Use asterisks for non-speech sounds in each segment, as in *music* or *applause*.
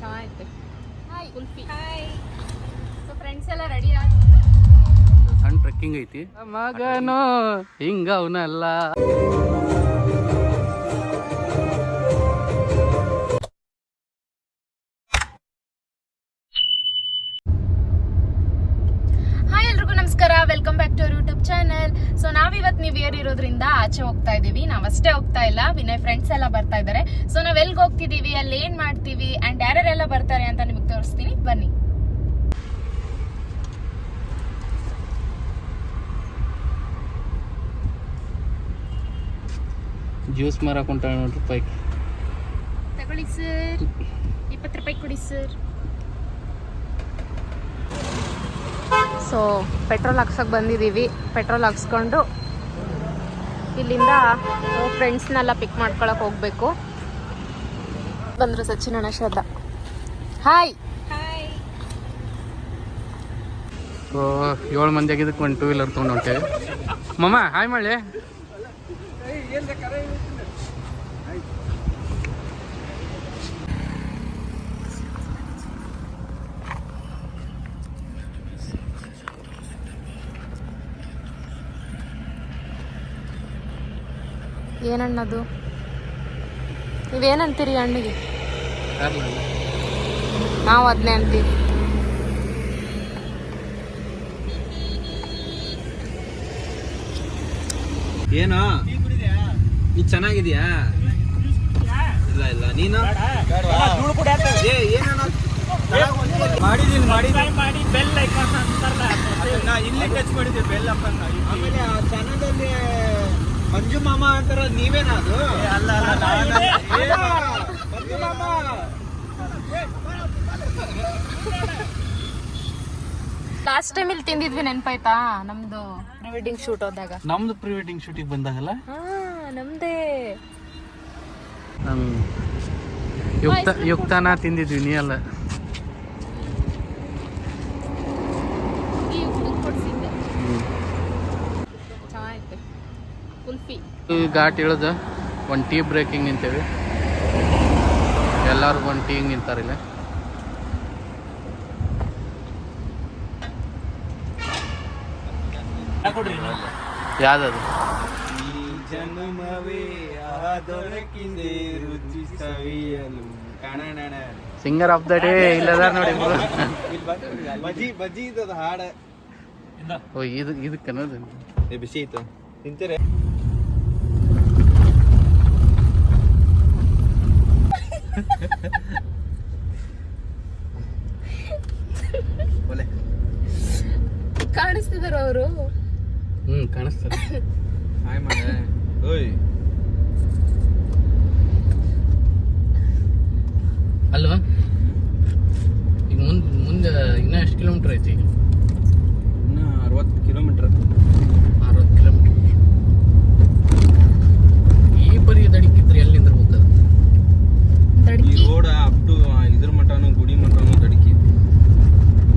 ಚೆನ್ನಾಗೈತೆ hi Kulfi hi so friends ಎಲ್ಲ ready ಆಗಿ ಸಣ್ಣ ಟ್ರೆಕ್ಕಿಂಗ್ ಐತಿ. ಮಗನೋ ಹಿಂಗ ಅವನಲ್ಲ ಇಯರ್ ಇರೋದ್ರಿಂದ ಆಚೆ ಹೋಗ್ತಾ ಇದೀವಿ. ನಾವಷ್ಟೇ ಹೋಗ್ತಾ ಇಲ್ಲ. ವಿನಯ್ ಫ್ರೆಂಡ್ಸ್ ಎಲ್ಲ ಬರ್ತಾ ಇದ್ದಾರೆ. ಸೊ ನಾವ್ ಎಲ್ಗ್ ಹೋಗ್ತಿದೀವಿ? ಅಲ್ಲಿ ಏನ್ ಮಾಡ್ತೀವಿ? ಅಂಡ್ ಯಾರ್ಯಾರೆಲ್ಲ ಬರ್ತಾರೆ ಅಂತ ನಿಮಗೆ ತೋರಿಸ್ತೀನಿ. ಬನ್ನಿ. ಜ್ಯೂಸ್ ಮಾರಕ್ ಹೊಂಟಾಳ ನೋಡ್ರಿ ಪೈಕ್ ತಗೊಳ್ಳಿ ಸರ್. ಇಪ್ಪತ್ತು ರೂಪಾಯಿ ಕೊಡಿ ಸರ್. ಸೊ ಪೆಟ್ರೋಲ್ ಹಾಕ್ಸೋಕೆ ಬಂದಿದ್ದೀವಿ ಪೆಟ್ರೋಲ್ ಹಾಕ್ಸ್ಕೊಂಡು ಇಲ್ಲಿಂದ ಫ್ರೆಂಡ್ಸ್ನೆಲ್ಲ ಪಿಕ್ ಮಾಡ್ಕೊಳಕ್ಕೆ ಹೋಗಬೇಕು. ಬಂದರು ಸಚಿನ್ ಅಣ್ಣ ಶ್ರದ್ಧಾ. ಹಾಯ್ ಏಳು ಮಂದಿ ಆಗಿದ್ದಕ್ಕೆ ಒಂದು ಟೂ ವೀಲರ್ ತೊಗೊಂಡು ಹೊಂಟೇವಿ ಮಮ್ಮ ಹಾಯ್ ಮಳೆ ಏನಣ್ಣದು? ನೀವೇನಂತೀರಿ ಅಣ್ಣಿಗೆ? ನಾವು ಅದನ್ನೇ ಅಂತೀವಿ. ಏನೋ? ನೀ ಚೆನ್ನಾಗಿದ್ಯಾ? ಇಲ್ಲ ಇಲ್ಲ. ನೀನು? ಮಾಡಿದೀನಿ ಮಾಡಿದೀನಿ. ಮಾಡಿ ಬೆಲ್ ಐಕಾನ್ ಅಂತಾರಲ್ಲ ನಾ ಇಲ್ಲಿ ಟಚ್ ಮಾಡಿದ್ದೆ ಬೆಲ್ ಅಪ್ಪ ಆಮೇಲೆ ಆ ಚಾನಲಲ್ಲಿ ಮಂಜು ಮಾಮ ಅಂತಾರ ನೀವೇನಾದ್ರು ಅದು? ಅಲ್ಲ ಮಂಜು ಮಾಮ. ಲಾಸ್ಟ್ ಟೈಮ್ ಇಲ್ಲಿ ತಿಂದಿದ್ವಿ ನೆನಪಾಯ್ತಾ? ನಮ್ದು ಪ್ರೀ ವೆಡ್ಡಿಂಗ್ ಶೂಟ್ ಹೋದಾಗ. ನಮ್ದು ಪ್ರೀ ವೆಡ್ಡಿಂಗ್ ಶೂಟಿಗೆ ಬಂದಾಗಲ್ಲ? ಹಾ ನಮ್ದೇ. ಯುಕ್ತ ಯುಕ್ತನ ತಿಂದಿದ್ವಿ ನೀ ಅಲ್ಲ ಈ ಹುಡುಗ ಕೊಡ್ಸಿದ್ದೆ ಚೆನ್ನಾಗೈತೆ ಕುಲ್ಫಿ ಈ ಘಾಟ್ ಇಳಿದ ಒಂದು ಟೀ ಬ್ರೇಕಿಂಗ್ ನಿಂತೇವಿ. ಎಲ್ಲರೂ ಒಂದು ಟೀ ನಿಂತಾರಿಲ್ಲ ಯಾವ್ದದು? ಸಿಂಗರ್ ಆಫ್ ದ ಡೇ ಇಲ್ಲದ ನೋಡಿ ಹಾಡ. ಓ ಇದು ಇದಕ್ಕನ್ನೋದು ಏ ಬಿಸಿ ಇತ್ತು ತಿಂತೀರ ಕಾಣಿಸ್ತಿದಾರ ಅವರು? ಹ್ಮ್ ಕಾಣಿಸ್ತಾರೆ. ಹಾಯ್ ಮಾಡ ಓಯ್. ಅಲ್ವಾ? ಈಗ ಮುಂದೆ ಮುಂದೆ ಇನ್ನೂ ಎಷ್ಟು ಕಿಲೋಮೀಟರ್ ಐತಿ? ಈಗ ಇನ್ನ ಅರವತ್ತು ಕಿಲೋಮೀಟರ್. ಅರವತ್ತು ಕಿಲೋಮೀಟರ್. ಈ ಎಲ್ಲಿಂದ ಹೋಗ್ತದೆ ಈ ರೋಡ್ ಅಪ್ ಟು ಇದ್ರ ಮಟನು ಗುಡಿ ಮಟನು ದಡಿಕಿ.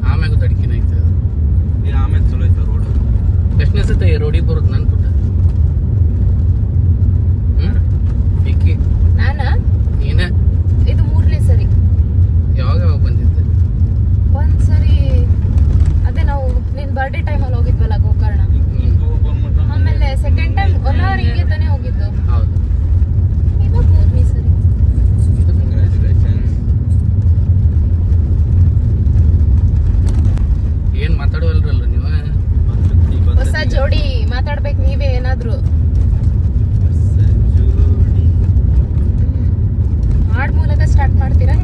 ಆಮ್ಯಾಗ ತಡಕಿನ ಐತೆ ಈ ಆಮೇಲೆ ಚಲೋ ಐತೆ ರೋಡ್. ಎಷ್ಟನೇ ಸತ ಈ ರೋಡಿಗೆ ಬರೋದು ನನ್ನ ಪುಟ್ಟ ಹ್ಞೂ ವಿಕ್ಕಿ ನಾನ ನೀನೇ ಇದು ಮೂರನೇ ಸರಿ ಯಾವಾಗ ಯಾವಾಗ ಬಂದಿದ್ದೆ ಒಂದ್ಸರಿ ಅದೇ ನಾವು ನಿನ್ ಬರ್ಡೇ ಟೈಮಲ್ಲಿ ಹೋಗಿದ್ವಲ್ಲ ಗೋಕರ್ಣ ಆಮೇಲೆ ಸೆಕೆಂಡ್ ಟೈಮ್ ಒನ್ ಅವರ್ ಹಿಂಗೆ ತಾನೇ ಹೋಗಿದ್ದು ಹೌದು ಇವಾಗ ಮೂರನೇ ಸರಿ ಇದು ಏನು ಮಾತಾಡುವಲ್ರಲ್ಲ ನೀವು ಹೊಸ ಜೋಡಿ ಮಾತಾಡ್ಬೇಕು ನೀವೇ ಏನಾದ್ರು ಹಾಡ್ ಮೂಲಕ ಸ್ಟಾರ್ಟ್ ಮಾಡ್ತೀರಾ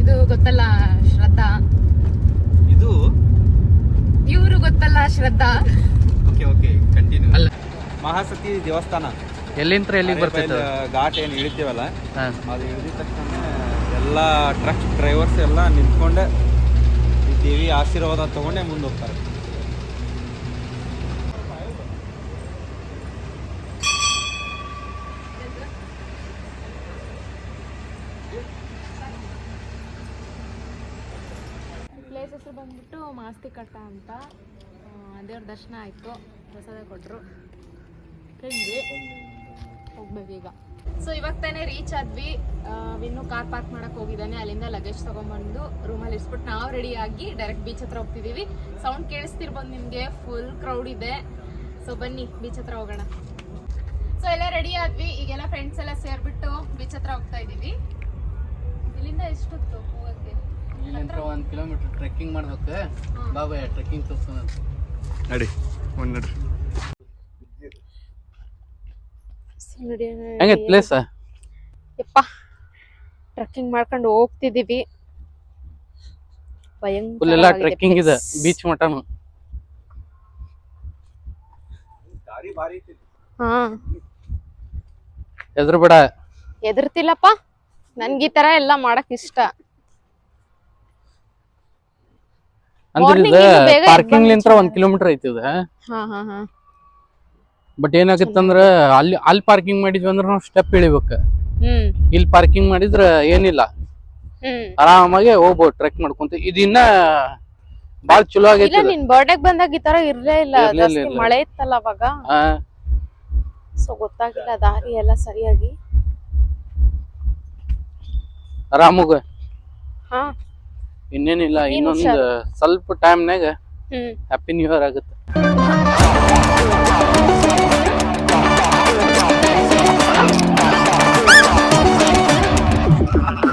ಇದು ಗೊತ್ತಲ್ಲ ಶ್ರದ್ಧಾ ಇದು ಇವರು ಗೊತ್ತಲ್ಲ ಶ್ರದ್ಧಾ. ಓಕೆ ಓಕೆ ಕಂಟಿನ್ಯೂ ಅಲ್ಲ. ಮಹಾಸತಿ ದೇವಸ್ಥಾನ. ಎಲ್ಲಿಂದ ಎಲ್ಲಿಗೆ ಬರ್ತೈತೆ ಘಾಟ್ ಏನು ಇಳಿತೀವಲ್ಲ ಹಾಂ. ಅದು ಇಳಿದ ತಕ್ಷಣ ಎಲ್ಲ ಟ್ರಕ್ ಡ್ರೈವರ್ಸ್ ಎಲ್ಲ ನಿಂತ್ಕೊಂಡೆ ಈ ದೇವಿ ಆಶೀರ್ವಾದ ತಗೊಂಡೆ ಮುಂದೆ ಹೋಗ್ತಾರೆ ಪ್ಲೇಸ್ ಹೆಸರು ಬಂದ್ಬಿಟ್ಟು ಮಾಸ್ತಿ ಕಟ್ಟ ಅಂತ. ದೇವ್ರ ದರ್ಶನ ಆಯಿತು ಪ್ರಸಾದ ಕೊಟ್ಟರು ತಿಂದ್ವಿ. ಹೋಗ್ಬೇಕೀಗ ಸೊ ಇವಾಗ ತಾನೇ ರೀಚ್ ಆದ್ವಿ. ಇನ್ನು ಕಾರ್ ಪಾರ್ಕ್ ಮಾಡಕ್ ಹೋಗಿದ್ದಾನೆ. ಅಲ್ಲಿಂದ ಲಗೇಜ್ ತಗೊಂಡ್ಬಂದು ರೂಮಲ್ಲಿ ಇಸ್ಬಿಟ್ಟು ನಾವು ರೆಡಿ ಆಗಿ ಡೈರೆಕ್ಟ್ ಬೀಚ್ ಹತ್ರ ಹೋಗ್ತಿದೀವಿ ಸೌಂಡ್ ಕೇಳಿಸ್ತಿರ್ಬೋದು ನಿಮಗೆ. ಫುಲ್ ಕ್ರೌಡ್ ಇದೆ. ಸೊ ಬನ್ನಿ ಬೀಚ್ ಹತ್ರ ಹೋಗೋಣ. ಸೊ ಎಲ್ಲ ರೆಡಿ ಆದ್ವಿ. ಈಗೆಲ್ಲ ಫ್ರೆಂಡ್ಸ್ ಎಲ್ಲ ಸೇರ್ಬಿಟ್ಟು ಬೀಚ್ ಹತ್ರ ಹೋಗ್ತಾ ಇದೀವಿ ಇಲ್ಲಿಂದ ಎಷ್ಟೊತ್ತು ಹೋಗಕ್ಕೆ? ಇಲ್ಲಿಂದ ಒಂದು ಕಿಲೋಮೀಟರ್ ಟ್ರೆಕ್ಕಿಂಗ್ ಮಾಡ್ಬೇಕು. ಬಾಬಾ ಟ್ರೆಕ್ಕಿಂಗ್ ತೋರ್ಸೋಣ ನಡಿ ಒಂದು ನಡ್ರಿ. ಹೆಂಗೈತೆ ಪ್ಲೇಸ್ ಯಪ್ಪ ಟ್ರೆಕ್ಕಿಂಗ್ ಮಾಡ್ಕೊಂಡು ಹೋಗ್ತಿದೀವಿ. ಫುಲ್ ಎಲ್ಲ ಟ್ರೆಕ್ಕಿಂಗ್ ಇದೆ ಬೀಚ್ ಮಟನು. ಹಾ. ಎದುರು ಬೇಡ ಎದುರ್ತಿಲ್ಲಪ್ಪ ನನ್ಗೆ ಈ ತರ ಎಲ್ಲ ಮಾಡಕ್ ಇಷ್ಟ. ಅಂದ್ರೆ ಇದು ಪಾರ್ಕಿಂಗ್ ಲಿಂತ್ರ ಒಂದ್ ಕಿಲೋಮೀಟರ್ ಐತಿ ಇದು. ಬಟ್ ಏನಾಗತ್ತಂದ್ರ ಅಲ್ಲಿ ಅಲ್ಲಿ ಪಾರ್ಕಿಂಗ್ ಮಾಡಿದ್ವಿ ಅಂದ್ರೆ ನಾವು ಸ್ಟೆಪ್ ಇಳಿಬೇಕು. ಇಲ್ಲಿ ಪಾರ್ಕಿಂಗ್ ಮಾಡಿದ್ರ ಏನಿಲ್ಲ. ಆರಾಮಾಗಿ ಹೋಗ್ಬೋದು ಟ್ರೆಕ್ ಮಾಡ್ಕೊಂತ. ಇದಿನ್ನ ಬಾಳ್ ಚಲೋ ಆಗೈತಿ. ನಿನ್ ಬರ್ಡೇಗ್ ಬಂದಾಗ ಈ ತರ ಇರ್ಲೇ ಇಲ್ಲ. ಮಳೆ ಇತ್ತಲ್ಲ ಅವಾಗ. ಸೊ ಗೊತ್ತಾಗಿಲ್ಲ ದಾರಿ ಎಲ್ಲ ಸರಿಯಾಗಿ. ಆರಾಮಾಗ. ಹಾ. ಇನ್ನೇನಿಲ್ಲ ನೀನ್ ಇನ್ನೊಂದ್ ಹುಷಾರು. ಸ್ವಲ್ಪ ಟೈಮ್ನಾಗ ಹ್ಮ್ ಹ್ಯಾಪಿ ನ್ಯೂ ಇಯರ್ ಆಗುತ್ತೆ ಎಲ್ಲರಿಗೂ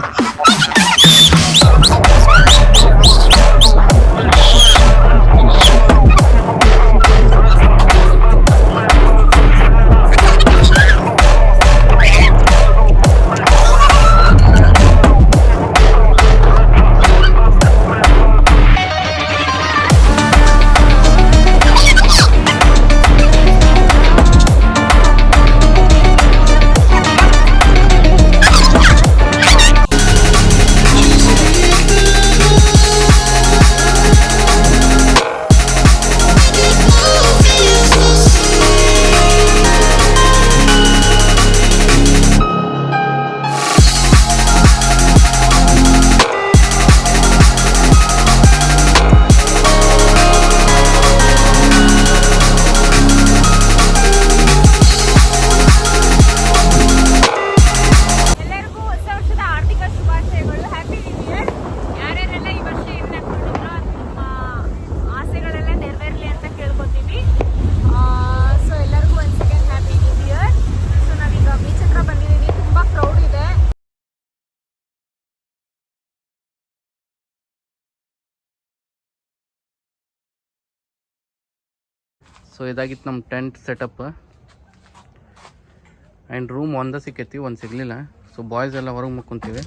ಸೊ ಇದಾಗಿತ್ತು ನಮ್ಮ ಟೆಂಟ್ ಸೆಟಪ್ ಆ್ಯಂಡ್ ರೂಮ್ ಒಂದೇ ಸಿಕ್ಕೈತಿ ಒಂದು ಸಿಗಲಿಲ್ಲ. ಸೊ ಬಾಯ್ಸ್ ಎಲ್ಲ ಹೊರಗೆ ಮುಕ್ಕೊಂತೀವಿ.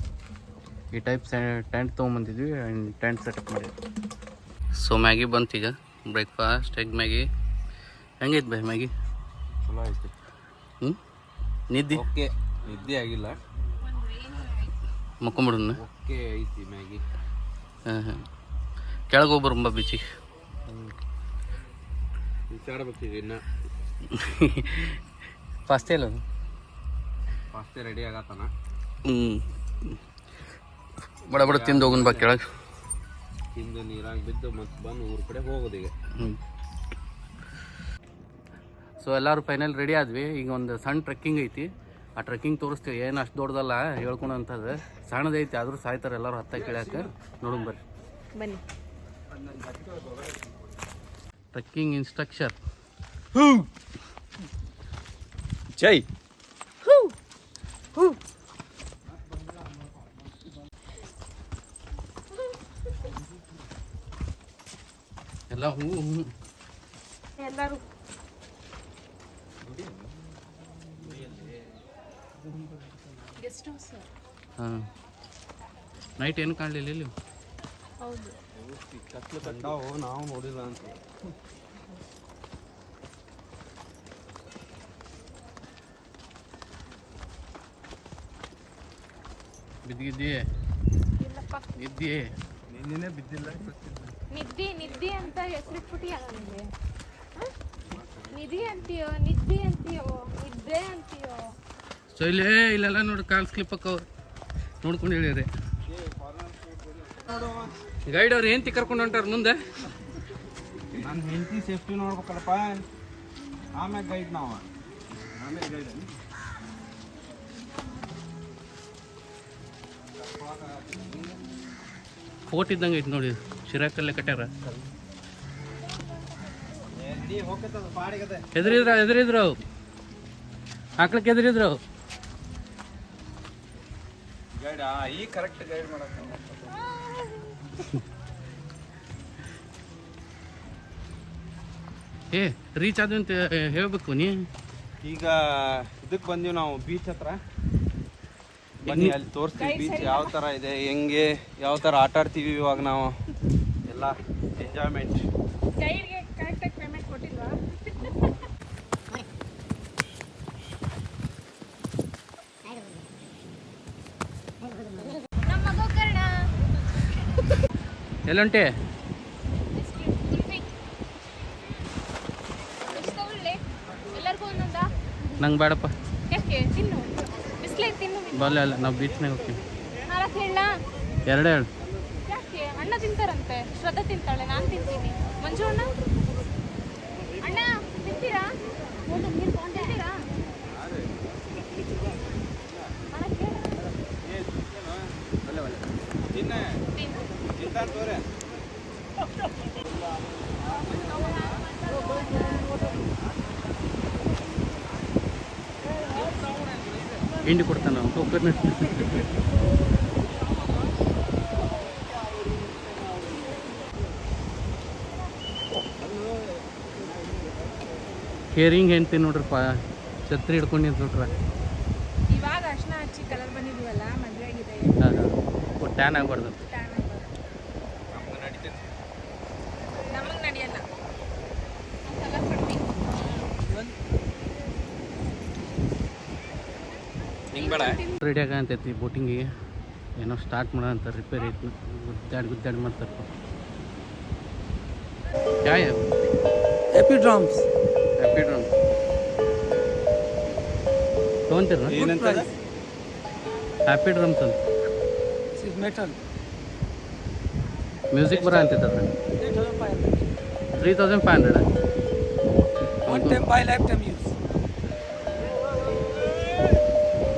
ಈ ಟೈಪ್ ಟೆಂಟ್ ತೊಗೊಂಬಂದಿದ್ವಿ ಆ್ಯಂಡ್ ಟೆಂಟ್ ಸೆಟಪ್ ಮಾಡಿದ್ವಿ. ಸೊ ಮ್ಯಾಗಿ ಬಂತೀಗ ಬ್ರೇಕ್ಫಾಸ್ಟ್ ಎಗ್ ಮ್ಯಾಗಿ ಹೆಂಗೈತೆ ಬೈ ಮ್ಯಾಗಿ ಚಲೋ ಐತಿ ಹ್ಞೂ ನಿದ್ದೆ? ಓಕೆ. ನಿದ್ದೆ ಆಗಿಲ್ಲ. ಮಕ್ಕೊಂಬಿಡೋಣ. ಓಕೆ ಐತಿ ಮ್ಯಾಗಿ ಹಾಂ ಹಾಂ ಕೆಳಗೆ ಹೋಗ್ಬರಂಬ ಬೀಚಿಗೆ. ಇನ್ನ ಫಾಸ್ಟೇ ಇಲ್ಲ ಅದು ಫಾಸ್ಟೇ ರೆಡಿ ಆಗತ್ತಾನ? ಹ್ಞೂ ಬಡ ಬಡ ತಿಂದು ಹೋಗೋಣ ಬಾ ಕೆಳಗೆ. ಹಿಂದೆ ನೀರಾಗಿ ಬಿದ್ದು ಮತ್ತೆ ಬಂದು ಊರ ಕಡೆ ಹೋಗೋದು ಈಗ. ಹ್ಞೂ ಸೊ ಎಲ್ಲರೂ ಫೈನಲ್ ರೆಡಿ ಆದ್ವಿ. ಈಗ ಒಂದು ಸಣ್ಣ ಟ್ರೆಕ್ಕಿಂಗ್ ಐತಿ. ಆ ಟ್ರೆಕ್ಕಿಂಗ್ ತೋರಿಸ್ತೀವಿ. ಏನು ಅಷ್ಟು ದೊಡ್ಡದಲ್ಲ ಹೇಳ್ಕೊಳಂಥದ್ದು ಸಣ್ಣದೈತಿ ಆದರೂ ಸಾಯ್ತಾರೆ ಎಲ್ಲರೂ ಹತ್ತ ಕೇಳ್ಯಾಕ. ನೋಡೋಣ ಬರ್ರಿ. ಬನ್ನಿ. ಟ್ರೆಕ್ಕಿಂಗ್ ಇನ್ಸ್ಟ್ರಕ್ಷರ್ ಜೈ ಎಲ್ಲ ಹೂ ಹೂ ಎಲ್ಲರೂ. ಹಾಂ. ನೈಟ್ ಏನು ಕಾಣಲಿಲ್ಲ ಇಲ್ಲಿ? ಕಂಡಾವು ನಾವು ನೋಡಿಲ್ಲ ಅಂತ. ಬಿದ್ದಿದ್ದಿ? ಇಲ್ಲಪ್ಪ. ಇದ್ದಿ ನಿನ್ನೆ ಬಿದ್ದಿಲ್ಲ ನಿದ್ದಿ ನಿದ್ದಿ ಅಂತ ಹೆಸರಿಟ್ಬಿಟ್ಟಿಯ ನನಗೆ? ನಿಧಿ ಅಂತೀಯೋ ನಿದ್ದಿ ಅಂತೀಯೋ ನಿದ್ದೆ ಅಂತೀಯೋ? ಸೊ ಇಲ್ಲೇ ಇಲ್ಲೆಲ್ಲ ನೋಡಿ ಕಾಲ್ ಸ್ಲಿಪ್ ಹಾಕೋ ನೋಡ್ಕೊಂಡು ಹೇಳಿರಿ ಗೈಡ್ ಅವ್ರು ಹೆಂಡತಿ ಕರ್ಕೊಂಡು ಹೊಂಟಾರ ಮುಂದೆ. ನನ್ನ ಹೆಂಡತಿ ಸೇಫ್ಟಿ ನೋಡ್ಬೇಕಲ್ಲಪ್ಪ. ಆಮೇಲೆ ಗೈಡ್ ನಾವು. ಆಮೇಲೆ ಗೈಡ್ ಫೋಟ್ ಇದ್ದಂಗೆ ಐತೆ ನೋಡಿ ಶಿರಾಕಲ್ಲೇ ಕಟ್ಟ್ಯಾರ ಎದುರಿದ್ರ ಎದುರಿದ್ರು? ಹಾಕ್ಲಿಕ್ಕೆ ಎದುರಿದ್ರು? ಗೈಡ ಈ ಕರೆಕ್ಟ್ ಗೈಡ್ ಮಾಡಕ್ಕೆ *laughs* ಏ ರೀಚ್ ಆದ್ವಿ ಅಂತ ಹೇಳ್ಬೇಕು ನೀ. ಈಗ ಇದಕ್ಕೆ ಬಂದೀವಿ ನಾವು ಬೀಚ್ ಹತ್ರ. ಬನ್ನಿ ಅಲ್ಲಿ ತೋರಿಸ್ತೀವಿ ಬೀಚ್ ಯಾವ ಥರ ಇದೆ ಹೆಂಗೆ ಯಾವ ಥರ ಆಟ ಆಡ್ತೀವಿ ಇವಾಗ ನಾವು. ಎಲ್ಲ ಎಂಜಾಯ್ಮೆಂಟ್ ಎಲ್ಲುಂಟೆ? ನಂಗೆ ಬೇಡಪ್ಪ. ಬಲ್ಲ ಅಲ್ಲ, ನಾವು ಬೀಚ್ನಾಗ ಹೋಗ್ತೀವಿ. ಎರಡೇ ಹೇಳು. ಅಣ್ಣ ತಿಂತಾರಂತೆ. ಶ್ರದ್ಧಾ ತಿಂತಾಳೆ, ನಾನು ತಿಂತೀನಿ. ಮಂಜು ಅಣ್ಣ ತಿಂತೀರಾ ತಿಂತೀರಾ ಅಣ್ಣ ಕೇಳು. ತಿನ್ನ ತಿನ್ನು. ತಿಂತಾನ ತೋರೆ ಹಿಂಡಿ ಕೊಡ್ತಾನ ಕೋಕೋನಟ್ ಕೇರಿಂಗ್ ಹೆಂಡ್ತಿ ನೋಡ್ರಪ್ಪ. ಛತ್ರಿ ಹಿಡ್ಕೊಂಡು ನೋಡ್ರ ಇವಾಗ ಅರ್ಶನ ಹಚ್ಚಿ ಕಲರ್ ಬಂದಿದ್ವಲ್ಲ ಮದುವೆ ಆಗಿದೆ. ಟ್ಯಾನ್ ಆಗ್ಬಾರ್ದು ನಮ್ಗೆ ನಡೀತೈತಿ ನಮಗೆ ನಡೆಯಲ್ಲ ಕಲರ್ ಪಟ್ಟಿ ಹಿಂಗೆ ಬೇಡ. ರೆಡಿ ಆಗಂತೈತಿ ಬೋಟಿಂಗಿಗೆ ಏನೋ ಸ್ಟಾರ್ಟ್ ಮಾಡೋ ಅಂತ ರಿಪೇರಿ ಐತಿ ಗುದ್ದಾಡಿ ಗುದ್ದಾಡಿ ಮಾಡ್ತಾರಪ್ಪ ಯಾವ Epidrums. ಹ್ಯಾಪಿ ಡ್ರಮ್ ತೊಗೊಂತೀರ ಏನಂತ ಹ್ಯಾಪಿ ಡ್ರಮ್ಸ್ ಅಂತ. This is metal. ಮ್ಯೂಸಿಕ್ ಬರ ಅಂತೈತೆ ಅದ್ರ 8500. Three thousand five hundred One time buy, lifetime use.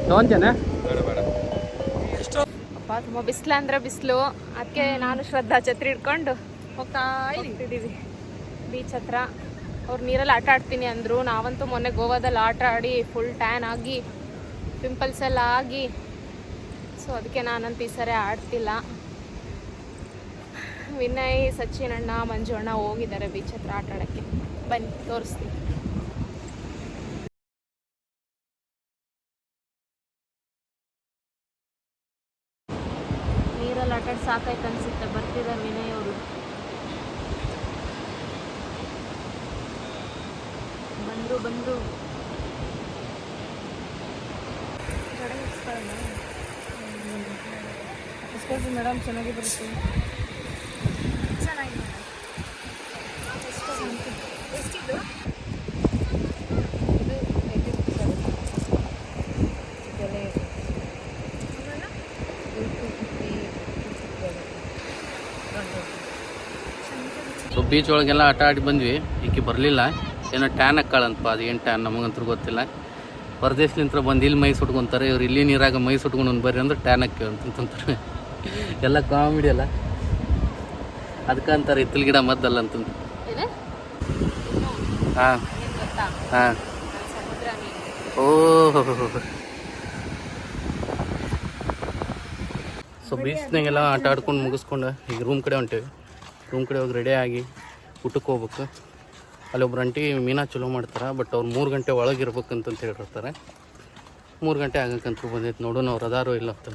ತೊಗೊಂತೇನೆ. ಅಪ್ಪ ತುಂಬ ಬಿಸಿಲು ಅಂದ್ರೆ ಬಿಸಿಲು. ಅದಕ್ಕೆ ನಾನು ಶ್ರದ್ಧಾ ಛತ್ರಿ ಹಿಡ್ಕೊಂಡು ಹೋಗ್ತಾ ಇದ್ದೀವಿ. ಬೀಚ್ ಹತ್ರ. ಅವ್ರು ನೀರಲ್ಲಿ ಆಟ ಆಡ್ತೀನಿ ಅಂದರು. ನಾವಂತೂ ಮೊನ್ನೆ ಗೋವಾದಲ್ಲಿ ಆಟ ಆಡಿ ಫುಲ್ ಟ್ಯಾನ್ ಆಗಿ ಪಿಂಪಲ್ಸ್ ಎಲ್ಲ ಆಗಿ. ಸೊ ಅದಕ್ಕೆ ನಾನಂತ ಈ ಸರಿ ಆಡ್ತಿಲ್ಲ. ವಿನಯ್, ಸಚಿನ್ ಅಣ್ಣ, ಮಂಜು ಅಣ್ಣ ಹೋಗಿದ್ದಾರೆ ಬೀಚ್ ಹತ್ರ ಆಟ ಆಡೋಕ್ಕೆ. ಬನ್ನಿ, ತೋರಿಸ್ತೀನಿ. ಆಡಿ ಸಾಕಾಯ್ತು ಅನಿಸುತ್ತೆ. ಬರ್ತಿದ್ದಾರೆ ವಿನಯ್ ಅವರು. ಬಂದ್ರು ಬಂದ್ರು. ಮೇಡಮ್ ಚೆನ್ನಾಗಿ ಬರುತ್ತೆ. ಬೀಚ್ ಒಳಗೆಲ್ಲ ಆಟ ಆಡಿ ಬಂದ್ವಿ. ಈಕೆ ಬರಲಿಲ್ಲ. ಏನೋ ಟ್ಯಾನ್ ಹಾಕ್ಕಾಳಂತಪ್ಪ. ಅದು ಏನು ಟ್ಯಾನ್ ನಮಗಂತೂ ಗೊತ್ತಿಲ್ಲ. ಪರದೇಶಲಿಂತ್ರ ಬಂದು ಇಲ್ಲಿ ಮೈ ಸುಟ್ಕೊಂತಾರೆ ಇವ್ರು ಇಲ್ಲಿ ನೀರಾಗ ಮೈ ಸುಟ್ಕೊಂಡು ಒಂದು ಬರ್ರಿ ಅಂದ್ರೆ ಟ್ಯಾನ್ ಹಾಕಿ ಅಂತಂತಾರೆ. ಎಲ್ಲ ಕಾಮಿಡಿ ಅಲ್ಲ. ಅದಕ್ಕೆ ಅಂತಾರೆ ಇತ್ತಲ್ ಗಿಡ ಮದ್ದಲ್ಲ ಅಂತಂದು ಹಾಂ. ಹಾಂ. ಸೊ ಬೀಚ್ನಾಗೆಲ್ಲ ಆಟ ಆಡ್ಕೊಂಡು ಮುಗಿಸ್ಕೊಂಡು ಈಗ ರೂಮ್ ಕಡೆ ಹೊಂಟೇವಿ. ರೂಮ್ ಕಡೆ ಹೋಗಿ ರೆಡಿ ಆಗಿ ಊಟಕ್ಕೆ ಹೋಗ್ಬೇಕು. ಅಲ್ಲಿ ಒಬ್ರು ಅಂಟಿ ಮೀನಾ ಚಲೋ ಮಾಡ್ತಾರೆ ಬಟ್ ಅವ್ರು ಮೂರು ಗಂಟೆ ಒಳಗೆ ಇರ್ಬೇಕಂತಂತ ಹೇಳಿರ್ತಾರೆ. ಮೂರು ಗಂಟೆ ಆಗಕ್ಕಂತೂ ಬಂದೈತೆ ನೋಡೋಣ ಅವ್ರು ಅದಾರೋ ಇಲ್ಲ ಅಂತ.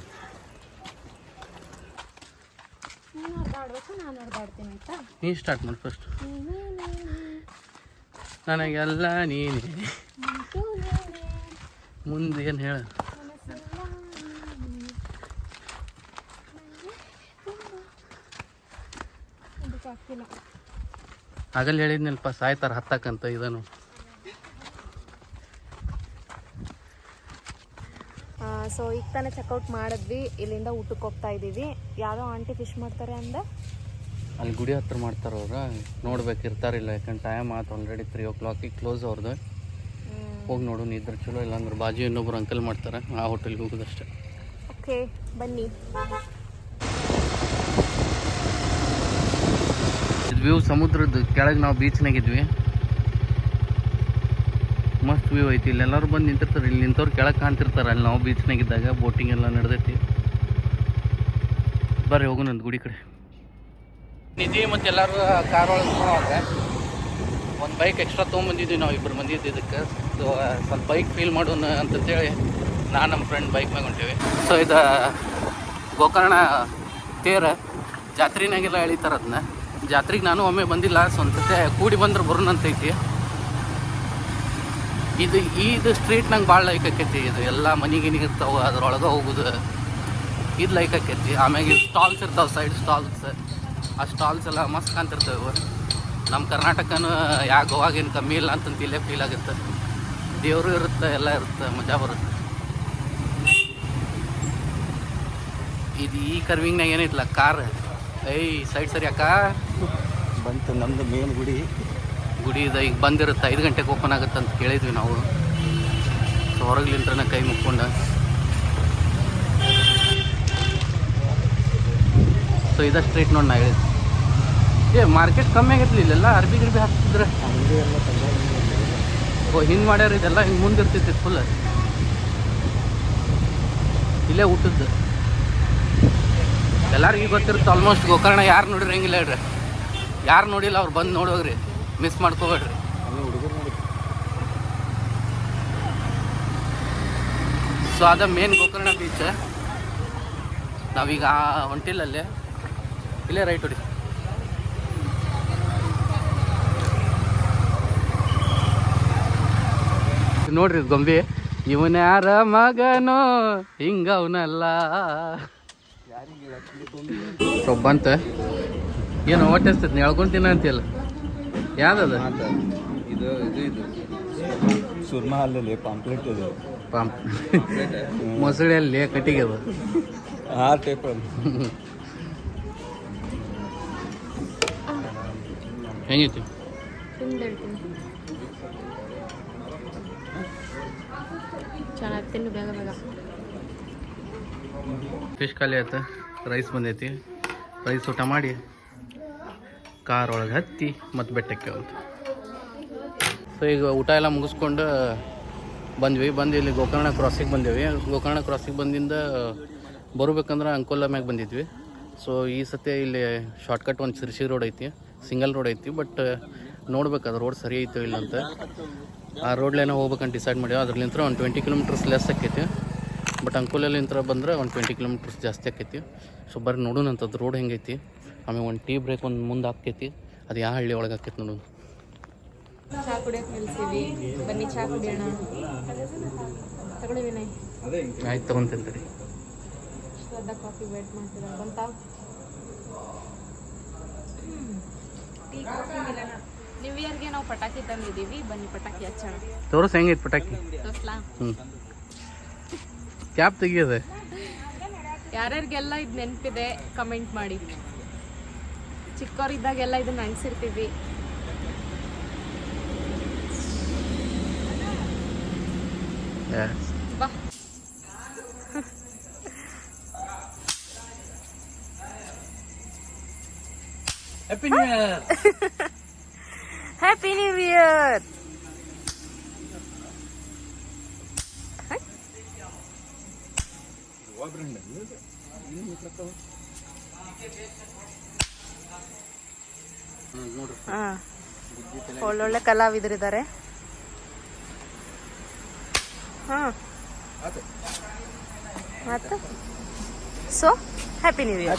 ನೀ ಸ್ಟಾರ್ಟ್ ಮಾಡಿ ಫಸ್ಟ್ ನನಗೆಲ್ಲ ನೀನೇ. ಮುಂದೆ ಏನು ಹೇಳ? ಆಗಲ್ಲಿ ಹೇಳಿದ್ನಲ್ಪ ಸಾಯ್ತಾರೆ ಹತ್ತಕ್ಕಂತ ಇದನ್ನು. ಸೊ ಈಗ ತಾನೇ ಚೆಕ್ಔಟ್ ಮಾಡಿದ್ವಿ. ಇಲ್ಲಿಂದ ಊಟಕ್ಕೆ ಹೋಗ್ತಾ ಇದ್ದೀವಿ. ಯಾವುದೋ ಆಂಟಿ ಫಿಶ್ ಮಾಡ್ತಾರೆ ಅಂದ? ಅಲ್ಲಿ ಗುಡಿ ಹತ್ರ ಮಾಡ್ತಾರೆ ಅವ್ರ. ನೋಡ್ಬೇಕು ಇರ್ತಾರಿಲ್ಲ ಯಾಕಂದ್ರೆ ಟೈಮ್ ಆಯ್ತು ಆಲ್ರೆಡಿ ತ್ರೀ ಓ ಕ್ಲಾಕಿಗೆ ಕ್ಲೋಸ್ ಅವ್ರದ್ದು ಹೋಗಿ ನೋಡು ಇದ್ರೆ ಚಲೋ ಇಲ್ಲ ಅಂದ್ರೆ ಬಾಜು ಇನ್ನೊಬ್ರು ಅಂಕಲ್ ಮಾಡ್ತಾರೆ. ಆ ಹೋಟೆಲ್ಗೆ ಹೋಗೋದಷ್ಟೇ. ಓಕೆ ಬನ್ನಿ. ವ್ಯೂ ಸಮುದ್ರದ ಕೆಳಗೆ ನಾವು ಬೀಚ್ನಾಗಿದ್ವಿ ಮಸ್ತ್ ವ್ಯೂ ಐತಿ. ಇಲ್ಲೆಲ್ಲರೂ ಬಂದು ನಿಂತಿರ್ತಾರೆ. ಇಲ್ಲಿ ನಿಂತವ್ರು ಕೆಳಗೆ ಕಾಣ್ತಿರ್ತಾರೆ. ಅಲ್ಲಿ ನಾವು ಬೀಚ್ನಾಗ ಇದ್ದಾಗ ಬೋಟಿಂಗ್ ಎಲ್ಲ ನಡೆದೈತಿ. ಬರ್ರಿ ಹೋಗೋಣ ಗುಡಿ ಕಡೆ. ನಿಧಿ ಮತ್ತು ಎಲ್ಲರೂ ಕಾರ್ ಒಳಗೆ ಒಂದು ಬೈಕ್ ಎಕ್ಸ್ಟ್ರಾ ತೊಗೊಂಬಂದಿದ್ವಿ ನಾವು ಇಬ್ಬರು ಮಂದಿ ಇದಕ್ಕೆ. ಸೊ ಸ್ವಲ್ಪ ಬೈಕ್ ಫೀಲ್ ಮಾಡೋಣ ಅಂತಂತೇಳಿ ನಾನು ನಮ್ಮ ಫ್ರೆಂಡ್ ಬೈಕ್ ಮ್ಯಾಗ ಹೊಂಟೇವಿ. ಸೊ ಇದು ಗೋಕರ್ಣ ತೇರ ಜಾತ್ರೆನಾಗೆಲ್ಲ ಎಳಿತಾರ ಅದನ್ನ ಜಾತ್ರೆಗೆ ನಾನು ಒಮ್ಮೆ ಬಂದಿಲ್ಲ ಸ್ವಂತ ಕೂಡಿ ಬಂದ್ರೆ ಬರೋಣ ಅಂತೈತಿ ಇದು ಇದು ಸ್ಟ್ರೀಟ್ ನಂಗೆ ಭಾಳ ಲೈಕ್ ಆಕೈತಿ. ಇದು ಎಲ್ಲ ಮನೆಗಿನಿಗೆ ಇರ್ತಾವೆ, ಅದ್ರೊಳಗೆ ಹೋಗುದು. ಇದು ಲೈಕ್ ಆಕೈತಿ. ಆಮ್ಯಾಗ ಸ್ಟಾಲ್ಸ್ ಇರ್ತಾವೆ ಸೈಡ್ ಸ್ಟಾಲ್ಸ್ ಆ ಸ್ಟಾಲ್ಸ್ ಎಲ್ಲ ಮಸ್ತ್ ಕಾಣ್ತಿರ್ತವೆ ನಮ್ಮ ಕರ್ನಾಟಕನೂ, ಯಾ ಗೋವಾಗೇನು ಕಮ್ಮಿ ಇಲ್ಲ ಅಂತಂತ ಇಲ್ಲೇ ಫೀಲ್ ಆಗುತ್ತೆ. ದೇವರು ಇರುತ್ತೆ, ಎಲ್ಲ ಇರುತ್ತೆ, ಮಜಾ ಬರುತ್ತೆ. ಇದು ಈ ಕರ್ವಿಂಗ್ನಾಗ ಏನೈತಲ್ಲ ಕಾರ್ ಐ ಸೈಡ್ ಸರಿ ಅಕ್ಕ. ಬಂತು ನಮ್ದು ಮೇನ್ ಗುಡಿ. ಗುಡಿ ಇದು ಈಗ ಬಂದಿರುತ್ತೆ. ಐದು ಗಂಟೆಗೆ ಓಪನ್ ಆಗುತ್ತೆ ಅಂತ ಕೇಳಿದ್ವಿ ನಾವು. ಸೊ ಹೊರಗ್ಲಿಂತ್ರನ ಕೈ ಮುಕ್ಕೊಂಡು. ಸೊ ಇದ ಸ್ಟ್ರೀಟ್ ನೋಡಿ ನಾ ಹೇಳಿದ್ವಿ ಏ ಮಾರ್ಕೆಟ್ ಕಮ್ಮಿ ಆಗೈತ್ಲಿ ಇಲ್ಲೆಲ್ಲ ಅರ್ಬಿ ಗಿರ್ಬಿ ಹಾಕ್ತಿದ್ರೆ. ಓ ಹಿಂಗೆ ಮಾಡ್ಯಾರ ಇದೆಲ್ಲ ಹಿಂಗೆ ಮುಂದಿರ್ತಿತ್ತು ಫುಲ್ ಇಲ್ಲೇ ಊಟದ್ದು ಎಲ್ಲರಿಗೂ ಗೊತ್ತಿರುತ್ತೆ ಆಲ್ಮೋಸ್ಟ್ ಗೋಕರ್ಣ ಯಾರು ನೋಡಿರಿ ಹೆಂಗಿಲ್ಲ ಹೇಳ್ರಿ. ಯಾರು ನೋಡಿಲ್ಲ ಅವ್ರು ಬಂದು ನೋಡೋಗ್ರಿ ಮಿಸ್ ಮಾಡ್ಕೋಬೇಡ್ರಿ. ಸೊ ಅದ ಮೇನ್ ಗೋಕರ್ಣ ಬೀಚ್ ನಾವೀಗ ಆ ಹೊಂಟಿಲ್ಲ ಅಲ್ಲೇ ಇಲ್ಲೇ ರೈಟ್ ಹೊಡಿ. ನೋಡ್ರಿ ಗೊಂಬೆ ಇವನ ಯಾರ ಮಗನೋ ಹಿಂಗ ಅವನಲ್ಲ ಸೊ ಬಂತ ಏನು ಹೊಟ್ಟೆ ಹಸ್ತೈತಿ ತಿನ್ನ ಅಂತೀಯಲ್ಲ? ಯಾವ್ದದ? ಇದು ಇದು ಇದು. ಸುರ್ಮಾ ಅಲ್ಲಲ್ಲಿ ಪಾಂಪ್ಲೆಟ್ ಇದು ಪಾಂಪ್ ಮೊಸಳೆಯಲ್ಲಿ ಕಟ್ಟಿಗೆ ಅದು. ಆ ಟೈಪ್ ಹೆಂಗೈತಿ ಚೆನ್ನಾಗಿ ತಿನ್ನು ಬೇಗ ಬೇಗ. ಫಿಶ್ ಖಾಲಿ ಆಯ್ತು. ರೈಸ್ ಬಂದೈತಿ. ರೈಸ್ ಊಟ ಮಾಡಿ ಕಾರ್ ಒಳಗೆ ಹತ್ತಿ ಮತ್ತು ಬೆಟ್ಟಕ್ಕೆ ಹೋಗ್ತು ಸೊ ಈಗ ಊಟ ಎಲ್ಲ ಮುಗಿಸ್ಕೊಂಡು ಬಂದ್ವಿ. ಬಂದು ಇಲ್ಲಿ ಗೋಕರ್ಣ ಕ್ರಾಸಿಗೆ ಬಂದೇವಿ. ಗೋಕರ್ಣ ಕ್ರಾಸಿಗೆ ಬಂದಿಂದ ಬರಬೇಕಂದ್ರೆ ಅಂಕೋಲ ಮ್ಯಾಗ ಬಂದಿದ್ವಿ. ಸೊ ಈ ಸತಿ ಇಲ್ಲಿ ಶಾರ್ಟ್ಕಟ್ ಒಂದು ಸಿರ್ಸಿ ರೋಡ್ ಐತಿ. ಸಿಂಗಲ್ ರೋಡ್ ಐತಿ ಬಟ್ ನೋಡ್ಬೇಕು ಅದು ರೋಡ್ ಸರಿ ಐತೋ ಇಲ್ಲ ಅಂತ. ಆ ರೋಡ್ಲೇನೋ ಹೋಗ್ಬೇಕಂತ ಡಿಸೈಡ್ ಮಾಡ್ಯಾವ. ಅದ್ರಲ್ಲಿಂತ್ರ ಒಂದು ಟ್ವೆಂಟಿ ಕಿಲೋಮೀಟರ್ಸ್ ಲೆಸ್ ಆಕೈತಿ. ಬಟ್ ಅಂಕೋಲಲ್ಲಿಂತ್ರ ಬಂದ್ರೆ ಒಂದು ಟ್ವೆಂಟಿ ಕಿಲೋಮೀಟರ್ಸ್ ಜಾಸ್ತಿ ಆಕೈತಿ. ಸೊ ಬರ್ರಿ ನೋಡೋಣ ಅಂತದ್ದು ರೋಡ್ ಹೆಂಗೈತಿ. ಆಮೇಲೆ ಒಂದು ಟೀ ಬ್ರೇಕ್ ಒಂದು ಮುಂದೆ ಆಕೈತಿ ಅದು ಯಾವ ಹಳ್ಳಿ ಒಳಗೆ ಆಕೈತಿ ನೋಡೋಣ. ನಿಲ್ಸಿವಿ. ಬನ್ನಿ ಚಾ ಕುಡಿಯೋಣ. ತಗೊಳ್ಳಿ ವಿನಯ್. ಆಯ್ತು ತೊಗೊಂತೀನಿ ಶ್ರದ್ಧಾ ಕಾಫಿ ವೇಟ್ ಮಾಡ್ತಿದ್ದಾರೆ ಬಂತ? ಟೀ ಕಾಫಿ ಮಿಲನ ನ್ಯೂ ಇಯರ್ಗೆ ನಾವು ಪಟಾಕಿ ತಂದಿದ್ದೀವಿ. ಬನ್ನಿ ಪಟಾಕಿ ಹಚ್ಚೋಣ. ತೋರಿಸ್ ಹೆಂಗೈತಿ ಪಟಾಕಿ? ತೋರ್ಸ್ಲಾ? ಹ್ಞೂ ಕ್ಯಾಪ್ ತೆಗಿಯೋದೆ? ಯಾರ್ಯಾರಿಗೆಲ್ಲ ಇದು ನೆನಪಿದೆ ಕಮೆಂಟ್ ಮಾಡಿ. ಚಿಕ್ಕವರಿದ್ದಾಗೆಲ್ಲ ಇದು ನೆನೆಸಿರ್ತೀವಿ ಬಾ. Happy new year happy new year ಹಾ. ಒಳ್ಳೊಳ್ಳೆ ಕಲಾವಿದರಿದ್ದಾರೆ. ಹಾ. ಮತ್ತು? So happy new year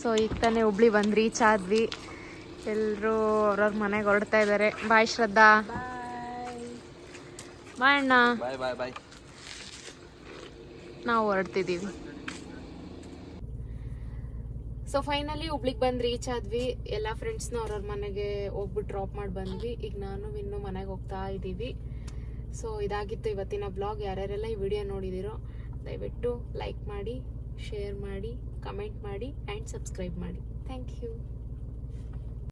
so ಈಗ ತಾನೆ ಹುಬ್ಳಿ ಬಂದು ರೀಚ್ ಆದ್ವಿ. ಎಲ್ಲರೂ ಅವ್ರವ್ರ ಮನೆಗೆ ಹೊರಡ್ತಾ ಇದ್ದಾರೆ ಬಾಯ್ ಶ್ರದ್ಧಾ. ಬಾಯ್ ಅಣ್ಣ. ಬಾಯ್ ಬಾಯ್ ಬಾಯ್ ನಾವು ಹೊರಡ್ತಿದ್ದೀವಿ. ಸೊ ಫೈನಲಿ ಹುಬ್ಳಿಗೆ ಬಂದು ರೀಚ್ ಆದ್ವಿ. ಎಲ್ಲ ಫ್ರೆಂಡ್ಸ್ನ ಅವ್ರವ್ರ ಮನೆಗೆ ಹೋಗ್ಬಿಟ್ಟು ಡ್ರಾಪ್ ಮಾಡಿ ಬಂದ್ವಿ. ಈಗ ನಾನು ಇನ್ನೂ ಮನೆಗೆ ಹೋಗ್ತಾ ಇದ್ದೀವಿ ಸೊ ಇದಾಗಿತ್ತು ಇವತ್ತಿನ ಬ್ಲಾಗ್ ಯಾರ್ಯಾರೆಲ್ಲ ಈ ವಿಡಿಯೋ ನೋಡಿದಿರೋ, ದಯವಿಟ್ಟು ಲೈಕ್ ಮಾಡಿ ಶೇರ್ ಮಾಡಿ ಕಮೆಂಟ್ ಮಾಡಿ ಆ್ಯಂಡ್ ಸಬ್ಸ್ಕ್ರೈಬ್ ಮಾಡಿ. Thank you